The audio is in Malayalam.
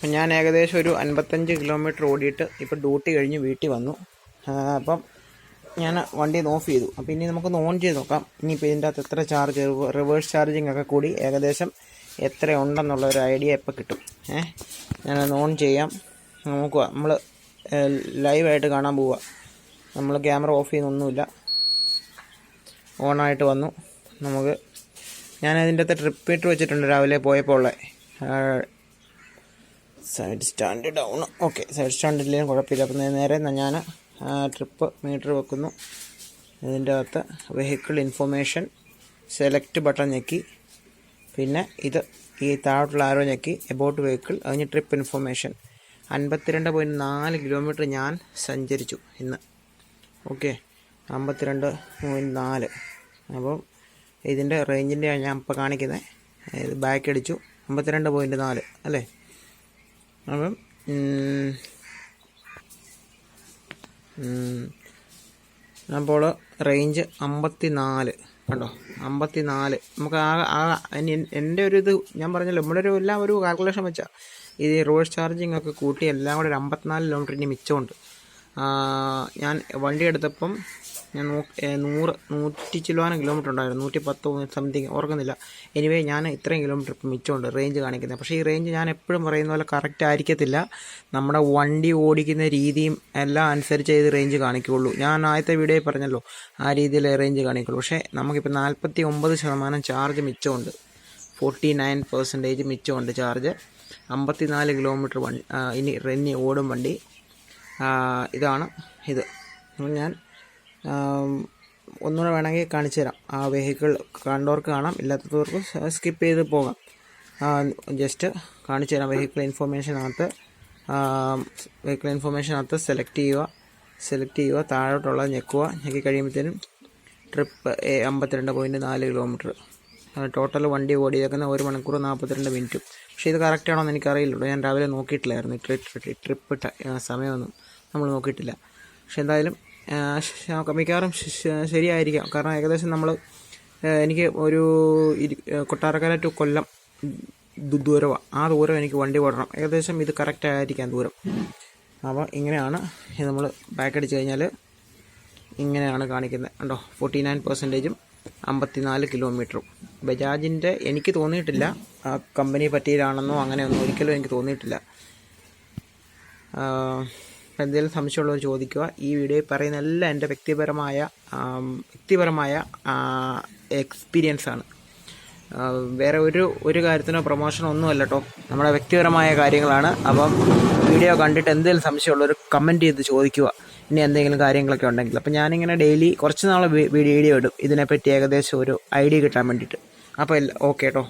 അപ്പം ഞാൻ ഏകദേശം ഒരു അൻപത്തഞ്ച് കിലോമീറ്റർ ഓടിയിട്ട് ഇപ്പോൾ ഡ്യൂട്ടി കഴിഞ്ഞ് വീട്ടിൽ വന്നു. അപ്പം ഞാൻ വണ്ടി ഒന്ന് ഓഫ് ചെയ്തു. അപ്പോൾ ഇനി നമുക്കൊന്ന് ഓൺ ചെയ്ത് നോക്കാം. ഇനിയിപ്പോൾ ഇതിന്റെ അകത്ത് എത്ര ചാർജ് റിവേഴ്സ് ചാർജിങ് ഒക്കെ കൂടി ഏകദേശം എത്ര ഉണ്ടെന്നുള്ള ഒരു ഐഡിയ ഇപ്പോൾ കിട്ടും. ഏഹ് ഞാനൊന്ന് ഓൺ ചെയ്യാം. നമുക്ക് നമ്മൾ ലൈവായിട്ട് കാണാൻ പോവുക. നമ്മൾ ക്യാമറ ഓഫ് ചെയ്യുന്നൊന്നുമില്ല ഓണായിട്ട് വന്നു. നമുക്ക് ഞാനതിന്റെ അകത്ത് ട്രിപ്പ് മീറ്റർ വെച്ചിട്ടുണ്ട് രാവിലെ പോയപ്പോൾ ഉള്ള. Side stand down okay side stand ഇല്ലെങ്കിലും കുഴപ്പമില്ല. അപ്പം നേരെ ഞാൻ ട്രിപ്പ് മീറ്റർ വെക്കുന്നു. ഇതിന്റെ അകത്ത് വെഹിക്കിൾ ഇൻഫോർമേഷൻ സെലക്ട് ബട്ടൺ ഞെക്കി. പിന്നെ ഇത് ഈ താഴോട്ടുള്ള ആരോ ഞെക്കി. എബൌട്ട് വെഹിക്കിൾ അതിന് ട്രിപ്പ് ഇൻഫർമേഷൻ അൻപത്തിരണ്ട് പോയിന്റ് നാല് കിലോമീറ്റർ ഞാൻ സഞ്ചരിച്ചു ഇന്ന്. ഓക്കെ അമ്പത്തിരണ്ട് പോയിന്റ് നാല്. അപ്പം ഇതിന്റെ റേഞ്ചിന്റെ ഞാൻ ഇപ്പോൾ കാണിക്കുന്നത് ബാക്ക് അടിച്ചു. അമ്പത്തിരണ്ട് പോയിന്റ് നാല് അല്ലേ? അപ്പം അപ്പോൾ റേഞ്ച് അമ്പത്തി നാല് കണ്ടോ? അമ്പത്തി നാല് നമുക്ക് ആ ആ എന്റെ ഒരു ഇത് ഞാൻ പറഞ്ഞല്ലോ നമ്മുടെ ഒരു എല്ലാം ഒരു കാൽക്കുലേഷൻ വെച്ചാൽ ഈ റോഡ് ചാർജിങ് ഒക്കെ കൂട്ടി എല്ലാം കൂടെ ഒരു അമ്പത്തിനാല് കിലോമീറ്റർ ഇനി മിച്ചമുണ്ട്. ഞാൻ വണ്ടി എടുത്തപ്പം ഞാൻ നൂ നൂറ് നൂറ്റി ചില്ലുവാനം കിലോമീറ്റർ ഉണ്ടായിരുന്നു. നൂറ്റി പത്ത് സംതിങ് ഓർക്കുന്നില്ല. എനിവേ ഞാൻ ഇത്രയും കിലോമീറ്റർ ഇപ്പം മിച്ചമുണ്ട് റേഞ്ച് കാണിക്കുന്നത്. പക്ഷേ ഈ റേഞ്ച് ഞാൻ എപ്പോഴും പറയുന്ന പോലെ കറക്റ്റ് ആയിരിക്കത്തില്ല. നമ്മുടെ വണ്ടി ഓടിക്കുന്ന രീതിയും എല്ലാം അനുസരിച്ച് ഇത് റേഞ്ച് കാണിക്കുകയുള്ളൂ. ഞാൻ ആദ്യത്തെ വീഡിയോയിൽ പറഞ്ഞല്ലോ ആ രീതിയിൽ റേഞ്ച് കാണിക്കുള്ളൂ പക്ഷേ നമുക്കിപ്പോൾ നാൽപ്പത്തി ഒമ്പത് ശതമാനം ചാർജ് മിച്ചമുണ്ട്. ഫോർട്ടി നയൻ പെർസെന്റേജ് മിച്ചമുണ്ട് ചാർജ് അമ്പത്തിനാല് കിലോമീറ്റർ വണ്ടി ഇനി റെന്നി ഓടും വണ്ടി. ഇതാണ് ഇത്. ഞാൻ ഒന്നുകൂടെ വേണമെങ്കിൽ കാണിച്ചു തരാം. ആ വെഹിക്കിൾ കണ്ടവർക്ക് കാണാം ഇല്ലാത്തവർക്ക് സ്കിപ്പ് ചെയ്ത് പോകാം. ജസ്റ്റ് കാണിച്ചു തരാം വെഹിക്കിൾ ഇൻഫോർമേഷനകത്ത് വെഹിക്കിൾ ഇൻഫോർമേഷനകത്ത് സെലക്ട് ചെയ്യുക സെലക്ട് ചെയ്യുക താഴോട്ടുള്ളത് ഞെക്കുക. ഞെക്കി കഴിയുമ്പോഴത്തേനും ട്രിപ്പ് അമ്പത്തിരണ്ട് പോയിന്റ് നാല് കിലോമീറ്റർ ടോട്ടൽ വണ്ടി ഓടിയേക്കുന്ന ഒരു മണിക്കൂർ നാൽപ്പത്തിരണ്ട് മിനിറ്റും പക്ഷേ ഇത് കറക്റ്റ് ആണോ എന്ന് എനിക്കറിയില്ലല്ലോ ഞാൻ രാവിലെ നോക്കിയിട്ടില്ലായിരുന്നു. ട്രിപ്പ് സമയമൊന്നും. നമ്മൾ നോക്കിയിട്ടില്ല. പക്ഷെ എന്തായാലും മിക്കവാറും ശരിയായിരിക്കാം. കാരണം ഏകദേശം നമ്മൾ എനിക്ക് ഒരു കൊട്ടാരക്കര ടു കൊല്ലം ദൂരമാണ് ആ ദൂരം എനിക്ക് വണ്ടി ഓടണം. ഏകദേശം ഇത് കറക്റ്റ് ആയിരിക്കാം ദൂരം. അപ്പോൾ ഇങ്ങനെയാണ് നമ്മൾ ബാക്ക് അടിച്ച് കഴിഞ്ഞാൽ ഇങ്ങനെയാണ് കാണിക്കുന്നത്. കണ്ടോ ഫോർട്ടി നയൻ പെർസെന്റേജും അമ്പത്തിനാല് കിലോമീറ്ററും ബജാജിന്റെ എനിക്ക് തോന്നിയിട്ടില്ല. ആ കമ്പനി പറ്റിയതാണെന്നോ അങ്ങനെയൊന്നും ഒരിക്കലും എനിക്ക് തോന്നിയിട്ടില്ല. എന്തെങ്കിലും സംശയമുള്ളവർ ചോദിക്കുക. ഈ വീഡിയോയിൽ പറയുന്ന എല്ലാം എന്റെ വ്യക്തിപരമായ വ്യക്തിപരമായ എക്സ്പീരിയൻസ് ആണ്. വേറെ ഒരു ഒരു കാര്യത്തിനോ പ്രൊമോഷനോ ഒന്നുമല്ല കേട്ടോ നമ്മുടെ വ്യക്തിപരമായ കാര്യങ്ങളാണ്. അപ്പം വീഡിയോ കണ്ടിട്ട് എന്തെങ്കിലും സംശയമുള്ളവർ കമന്റ് ചെയ്ത് ചോദിക്കുക. ഇനി എന്തെങ്കിലും കാര്യങ്ങളൊക്കെ ഉണ്ടെങ്കിൽ. അപ്പം ഞാനിങ്ങനെ ഡെയിലി കുറച്ച് നാൾ വീഡിയോ ഇടും. ഇതിനെപ്പറ്റി ഏകദേശം ഒരു ഐഡിയ കിട്ടാൻ വേണ്ടിയിട്ട്. അപ്പോൾ ഓക്കെ കേട്ടോ